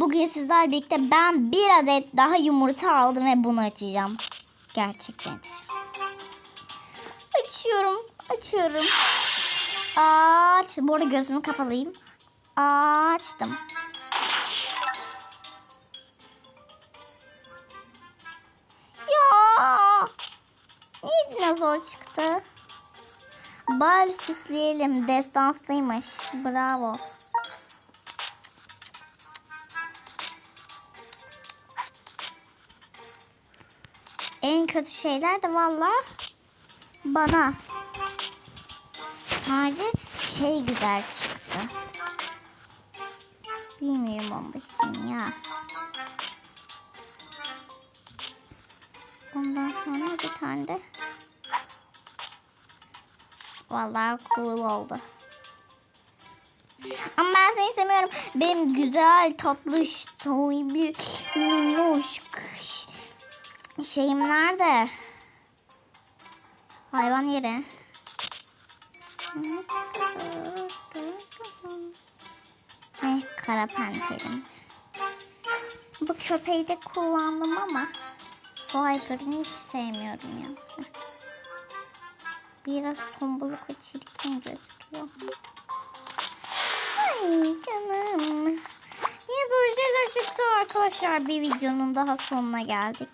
Bugün sizler birlikte ben bir adet daha yumurta aldım ve bunu açacağım. Gerçekten açacağım. Açıyorum. Açıyorum. Aç. Bu arada gözümü kapalıyım. Açtım. Ya. Niye dinozor çıktı? Bari süsleyelim. Destanslıymış. Bravo. En kötü şeyler de valla bana. Sadece şey güzel çıktı. Bilmiyorum onun da ismini ya. Ondan sonra bir tane de Vallahi cool oldu. Ama ben seni istemiyorum. Benim güzel, tatlı, soylu, minnoş şeyim nerede? Hayvan yeri. Ay kara penterim. Bu köpeği de kullandım ama su aygırını hiç sevmiyorum ya. Biraz tombuluk ve çirkin gözüküyor. Ay canım. Niye böyle çıktı arkadaşlar? Bir videonun daha sonuna geldik.